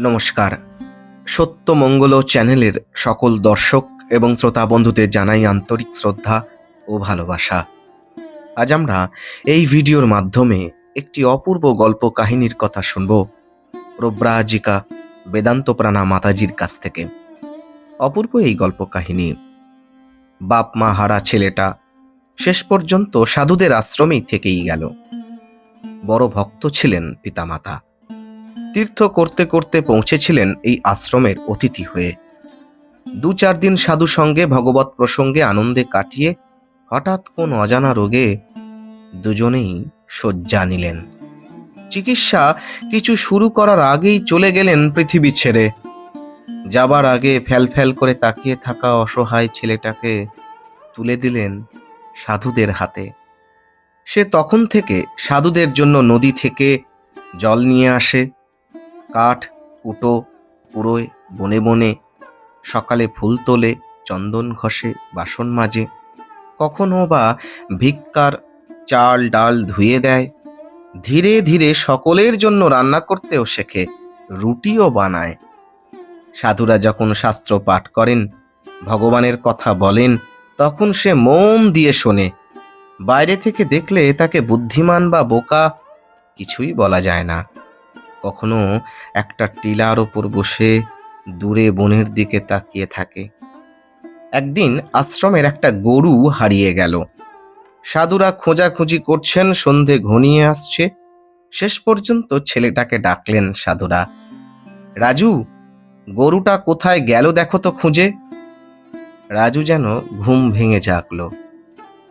নমস্কার। সত্যমঙ্গল চ্যানেলের সকল দর্শক এবং শ্রোতা বন্ধুদের জানাই আন্তরিক শ্রদ্ধা ও ভালোবাসা। আজ আমরা এই ভিডিওর মাধ্যমে একটি অপূর্ব গল্প কাহিনীর কথা শুনব প্রব্রাজিকা বেদান্ত প্রাণা মাতাজির কাছ থেকে। অপূর্ব এই গল্প কাহিনী। বাপ মা হারা ছেলেটা শেষ পর্যন্ত সাধুদের আশ্রমেই থেকেই গেল। বড় ভক্ত ছিলেন পিতামাতা। তীর্থ করতে করতে পৌঁছেছিলেন এই আশ্রমের অতিথি হয়ে। দু চার দিন সাধু সঙ্গে, ভগবত প্রসঙ্গে আনন্দে কাটিয়ে হঠাৎ কোন অজানা রোগে দুজনেই শয্যা নিলেন। চিকিৎসা কিছু শুরু করার আগেই চলে গেলেন পৃথিবী ছেড়ে। যাবার আগে ফ্যাল ফ্যাল করে তাকিয়ে থাকা অসহায় ছেলেটাকে তুলে দিলেন সাধুদের হাতে। সে তখন থেকে সাধুদের জন্য নদী থেকে জল নিয়ে আসে। কাঠ কুটো পুরোয় বনে বনে, সকালে ফুল তোলে, চন্দন ঘষে, বাসন মাজে। কখনো বা ভিক্ষার চাল ডাল ধুয়ে দেয়। ধীরে ধীরে সকলের জন্য রান্না করতেও শেখে, রুটিও বানায়। সাধুরা যখন শাস্ত্র পাঠ করেন, ভগবানের কথা বলেন, তখন সে মন দিয়ে শোনে। বাইরে থেকে দেখলে তাকে বুদ্ধিমান বা বোকা কিছুই বলা যায় না। কখনো একটা টিলার ওপর বসে দূরে বনের দিকে তাকিয়ে থাকে। একদিন আশ্রমের একটা গরু হারিয়ে গেল। সাধুরা খোঁজাখুঁজি করছেন, সন্ধে ঘনিয়ে আসছে। শেষ পর্যন্ত ছেলেটাকে ডাকলেন সাধুরা, রাজু, গরুটা কোথায় গেল দেখো তো খুঁজে। রাজু যেন ঘুম ভেঙে জাগলো।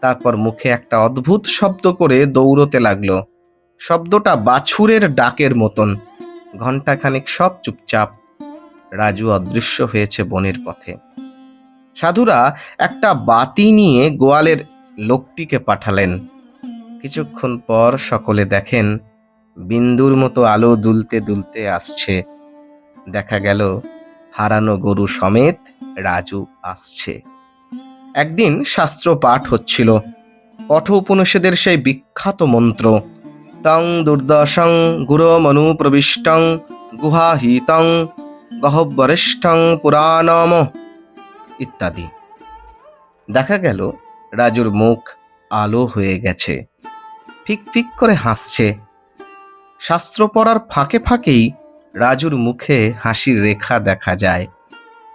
তারপর মুখে একটা অদ্ভুত শব্দ করে দৌড়তে লাগল। শব্দটা বাছুরের ডাকের মতন। ঘণ্টাখানিক সব চুপচাপ। রাজু অদৃশ্য হয়েছে বনের পথে। সাধুরা একটা বাতি নিয়ে গোয়ালের লোকটিকে পাঠালেন। কিছুক্ষণ পর সকলে দেখেন, বিন্দুর মতো আলো দুলতে দুলতে আসছে। দেখা গেল, হারানো গরু সমেত রাজু আসছে। একদিন শাস্ত্র পাঠ হচ্ছিল। কঠ উপনিষদের সেই বিখ্যাত মন্ত্র তং দুর্দশং গুরমনু প্রবিষ্টং গুহাহিতং গহ্বরিষ্ঠং পুরাণম ইত্যাদি। দেখা গেল রাজুর মুখ আলো হয়ে গেছে, ফিক ফিক করে হাসছে। শাস্ত্র পড়ার ফাঁকে ফাঁকেই রাজুর মুখে হাসির রেখা দেখা যায়।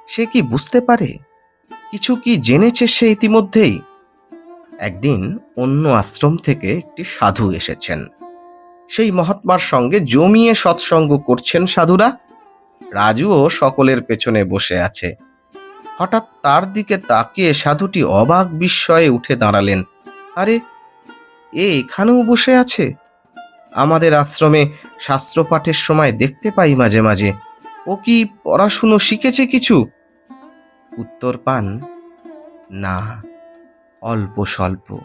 সে কি বুঝতে পারে? কিছু কি জেনেছে সে ইতিমধ্যেই? একদিন অন্য আশ্রম থেকে একটি সাধু এসেছেন। সেই মহাত্মার সঙ্গে জমিয়ে সৎসঙ্গ করছেন সাধুরা। রাজুও সকলের পেছনে বসে আছে। হঠাৎ তার দিকে তাকিয়ে সাধুটি অবাক বিস্ময়ে উঠে দাঁড়ালেন। আরে, এ এখানেও বসে আছে? আমাদের আশ্রমে শাস্ত্র পাঠের সময় দেখতে পাই মাঝে মাঝে। ও কি পড়াশুনো শিখেছে কিছু? উত্তর পান, না, অল্প স্বল্প।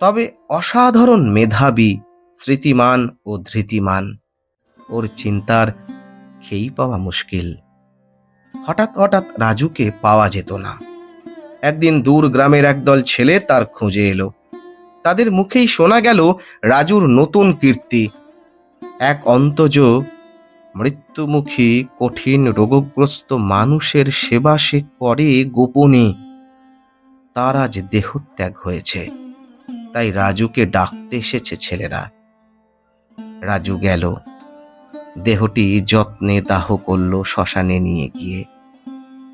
তবে অসাধারণ মেধাবী স্মৃতিমান ও ধৃতিমান। ওর চিন্তার খেই পাওয়া মুশকিল। হঠাৎ হঠাৎ রাজুকে পাওয়া যেত না। একদিন দূর গ্রামের একদল ছেলে তার খুঁজে এলো। তাদের মুখেই শোনা গেল রাজুর নতুন কীর্তি। এক অন্তজ মৃত্যুমুখী কঠিন রোগগ্রস্ত মানুষের সেবা সে করে গোপনে। তার আজ দেহত্যাগ হয়েছে। তাই রাজুকে ডাকতে এসেছে ছেলেরা। রাজু গেল। দেহটি যত্নে দাহ করল শ্মশানে নিয়ে গিয়ে।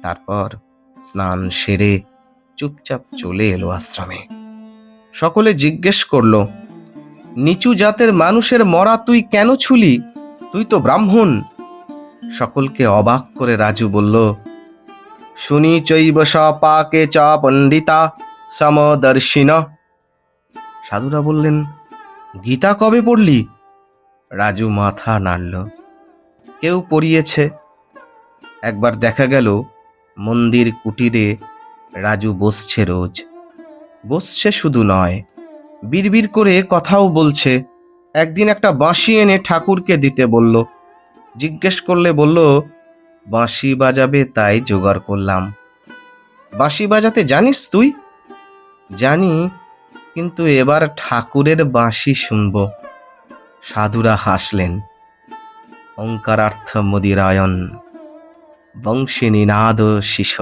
তারপর স্নান সেরে চুপচাপ চলে এলো আশ্রমে। সকলে জিজ্ঞেস করল, নিচু জাতের মানুষের মরা তুই কেন ছুলি? তুই তো ব্রাহ্মণ। সকলকে অবাক করে রাজু বলল, শুনি চৈব পাকে চ পণ্ডিতা সমদর্শিন। সাধুরা বললেন, গীতা কবে পড়লি? রাজু মাথা নাড়ল। কেউ পড়িয়েছে? একবার দেখা গেল, মন্দির কুটিরে রাজু বসছে রোজ। বসছে শুধু নয়, বিড়বিড় করে কথাও বলছে। একদিন একটা বাঁশি এনে ঠাকুরকে দিতে বলল। জিজ্ঞেস করলে বলল, বাঁশি বাজাবে তাই জোগাড় করলাম। বাঁশি বাজাতে জানিস তুই? জানি, কিন্তু এবার ঠাকুরের বাঁশি শুনব। সাধুরা হাসলেন। অঙ্কারার্থ মুদিরায়ণ, বংশী নিনাদ শিশ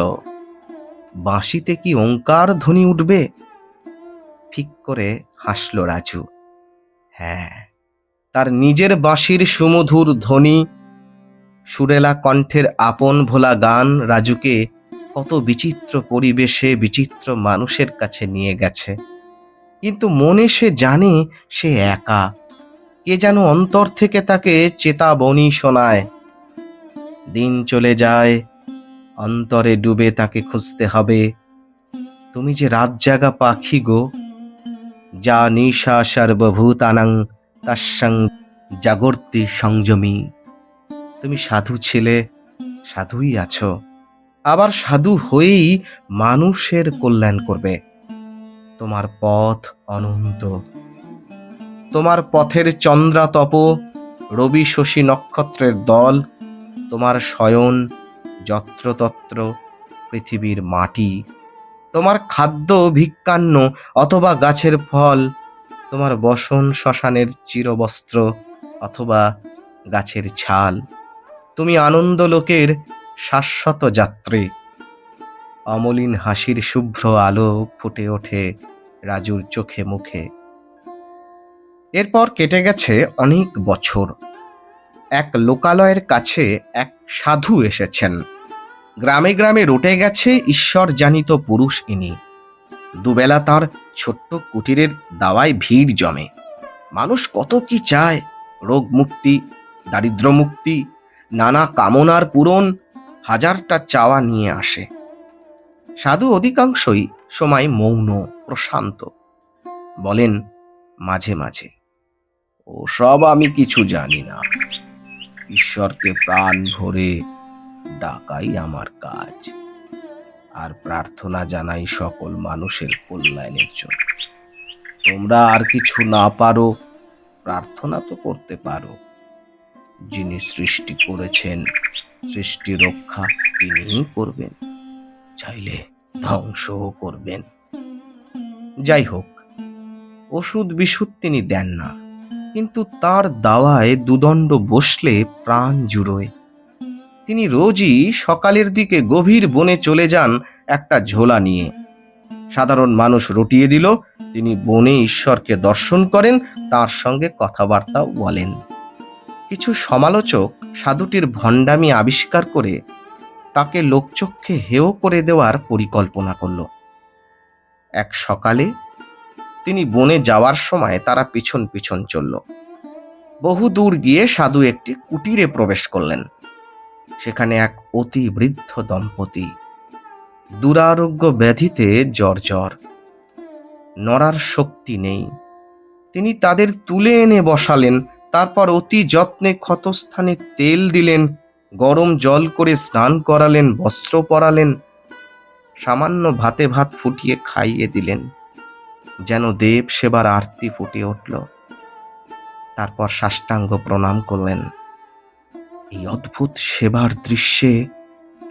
বাঁশিতে কি ওঙ্কার ধ্বনি উঠবে? ফিক করে হাসল রাজু। হ্যাঁ তার নিজের বাঁশির সুমধুর ধ্বনি, সুরেলা কণ্ঠের আপন ভোলা গান রাজুকে কত বিচিত্র পরিবেশে বিচিত্র মানুষের কাছে নিয়ে গেছে। কিন্তু মনে সে জানে সে একা কে যেন অন্তর থেকে তাকে চেতাবনী শোনায়। দিন চলে যায়, অন্তরে ডুবে তাকে খুঁজতে হবে। তুমি যে রাত জাগা পাখি গো, যা নিশা সর্বভূতানাং তাসাং জাগর্তি সংযমী। তুমি সাধু ছিলে, সাধুই আছো। আবার সাধু হয়েই মানুষের কল্যাণ করবে। তোমার পথ অনন্ত। তোমার পথের চন্দ্রাতপ, রবি শশী নক্ষত্রের দল, তোমার শয়ন, যত্রতত্র, পৃথিবীর মাটি, তোমার খাদ্য ভিক্ষান্ন অথবা গাছের ফল, তোমার বসন শ্মশানের চিরবস্ত্র অথবা গাছের ছাল। তুমি আনন্দ লোকের শাশ্বত যাত্রী। অমলিন হাসির শুভ্র আলো ফুটে ওঠে রাজুর চোখে মুখে। এরপর কেটে গেছে অনেক বছর। এক লোকালয়ের কাছে এক সাধু এসেছেন। গ্রামে গ্রামে রটে গেছে ঈশ্বর জানিত পুরুষ ইনি। দুবেলা তার ছোট্ট কুটিরের দাওয়ায় ভিড় জমে। মানুষ কত কি চায় রোগ মুক্তি দারিদ্র মুক্তি নানা কামনার পূরণ, হাজারটা চাওয়া নিয়ে আসে। সাধু অধিকাংশই সময় মৌন, প্রশান্ত। বলেন মাঝে মাঝে। ওসব আমি কিছু জানি না। ঈশ্বরকে প্রাণ ভরে ডাকাই আমার কাজ। আর প্রার্থনা জানাই সকল মানুষের কল্যাণের জন্য। তোমরা আর কিছু না পারো, প্রার্থনা তো করতে পারো। যিনি সৃষ্টি করেছেন, সৃষ্টি রক্ষা তিনিই করবেন। চাইলে ধ্বংসও করবেন। যাই হোক, ওষুধ বিশুদ্ধ তিনি দেন না। কিন্তু তার দাওয়ায় দুদণ্ড বসলে প্রাণ জুড়োয়। তিনি রোজই সকালের দিকে গভীর বনে চলে যান একটা ঝোলা নিয়ে। সাধারণ মানুষ রটিয়ে দিল, তিনি বনে ঈশ্বরকে দর্শন করেন, তার সঙ্গে কথাবার্তাও বলেন। কিছু সমালোচক সাধুটির ভণ্ডামি আবিষ্কার করে তাকে লোকচক্ষে হেয় করে দেওয়ার পরিকল্পনা করল। এক সকালে তিনি বনে যাওয়ার সময় তারা পিছন পিছন চলল। বহু দূর গিয়ে সাধু একটি কুটিরে প্রবেশ করলেন। সেখানে এক অতি বৃদ্ধ দম্পতি। দুরারোগ্য ব্যাধিতে জর্জর নড়ার শক্তি নেই। তিনি তাদের তুলে এনে বসালেন, তারপর অতি যত্নে ক্ষতস্থানে তেল দিলেন, গরম জল করে স্নান করালেন, বস্ত্র পরালেন, সামান্য ভাতে ভাত ফুটিয়ে খাইয়ে দিলেন। যেন দেব সেবার আরতি ফুটে উঠল। তারপর সাষ্টাঙ্গ প্রণাম করলেন। এই অদ্ভুত সেবার দৃশ্যে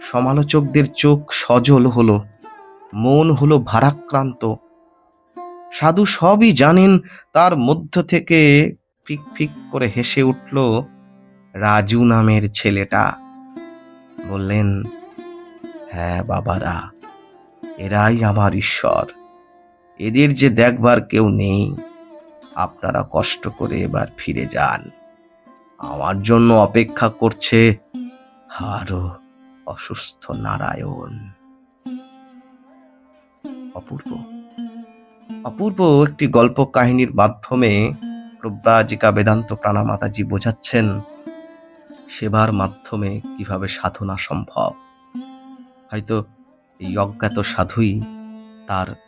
সমালোচকদের চোখ সজল হলো, মন হলো ভারাক্রান্ত। সাধু সবই জানেন, তার মধ্য থেকে ফিক ফিক করে হেসে উঠল, রাজু নামের ছেলেটা। বললেন হ্যাঁ বাবারা, এরাই আমার ঈশ্বর। এদের যে দেখবার কেউ নেই, আপনারা কষ্ট করে এবার ফিরে যান। আমার জন্য অপেক্ষা করছে আরও অসুস্থ নারায়ণ। অপূর্ব। অপূর্ব একটি গল্প কাহিনীর মাধ্যমে প্রব্রাজিকা বেদান্ত প্রাণা মাতাজি বোঝাচ্ছেন সেবার মাধ্যমে কীভাবে সাধনা সম্ভব। হয়তো এই অজ্ঞাত সাধুই তার